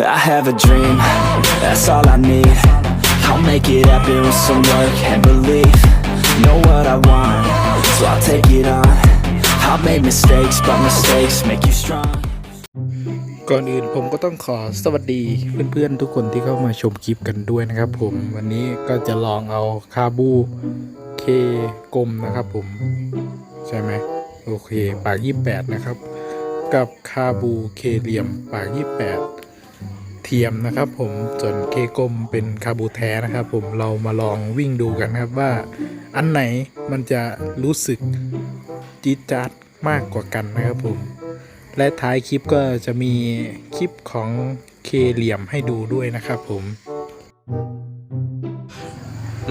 I have a dream, that's all I need. I'll make it happen with some work and belief. Know what I want, so I'll take it on. I've made mistakes, but mistakes make you strong. ก่อนอื่นผมก็ต้องขอสวัสดีเพื่อนๆทุกคนที่เข้ามาชมคลิปกันด้วยนะครับผมวันนี้ก็จะลองเอาคาบูเคกลมนะครับผม ใช่ไหมโอเค ปาก 28 นะครับ กับคาบูเคเหลี่ยมปาก 28 ทียมนะครับ ผมส่วนเคกลมเป็นคาบูแท้นะครับ ผมเรามาลองวิ่งดูกันครับว่า อันไหนมันจะรู้สึกจี๊ดจ๊าดมากกว่ากันนะครับผม และท้ายคลิปก็จะมีคลิปของเคเหลี่ยมให้ดูด้วยนะครับผม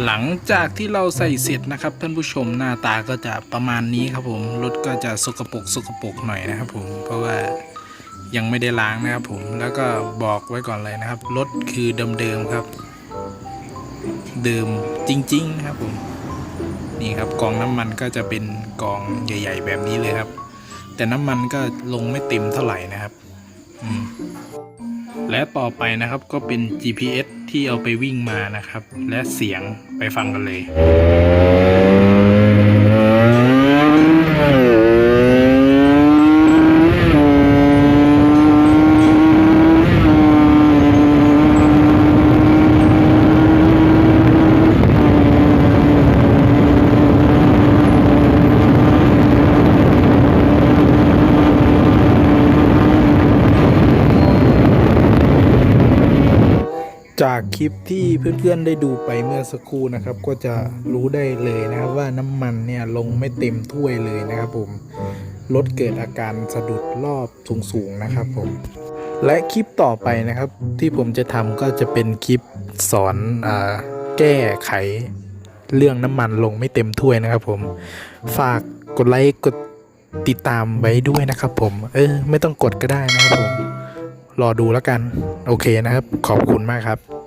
หลังจากที่เราใส่เสร็จนะครับท่านผู้ชมหน้าตาก็จะประมาณนี้ครับผมรถก็จะสกปรกสกปรกหน่อยนะครับผมเพราะว่า ยังไม่ได้ล้างนะครับผมแล้วก็บอกไว้ก่อนเลยนะครับรถคือเดิมๆครับ เดิมจริงๆนะครับผมนี่ครับกองน้ำมันก็จะเป็นกองใหญ่ ๆ แบบนี้เลยครับ แต่น้ำมันก็ลงไม่เต็มเท่าไหร่นะครับและต่อไปนะครับก็เป็น GPS ที่เอาไปวิ่งมานะครับ และเสียงไปฟังกันเลย จากคลิปที่เพื่อนๆได้ดูไปเมื่อสักครู่นะครับ ก็จะรู้ได้เลยนะครับว่าน้ำมันเนี่ยลงไม่เต็มถ้วยเลยนะครับผมรถเกิดอาการสะดุดรอบสูงๆนะครับผมและคลิปต่อไปนะครับ ที่ผมจะทำก็จะเป็นคลิปสอนอแก้ไขเรื่องน้ำมันลงไม่เต็มถ้วยนะครับผมฝากกดไลค์กดติดตามไว้ด้วยนะครับผม เออ ไม่ต้องกดก็ได้นะครับผม รอดูแล้วกัน โอเคนะครับ ขอบคุณมากครับ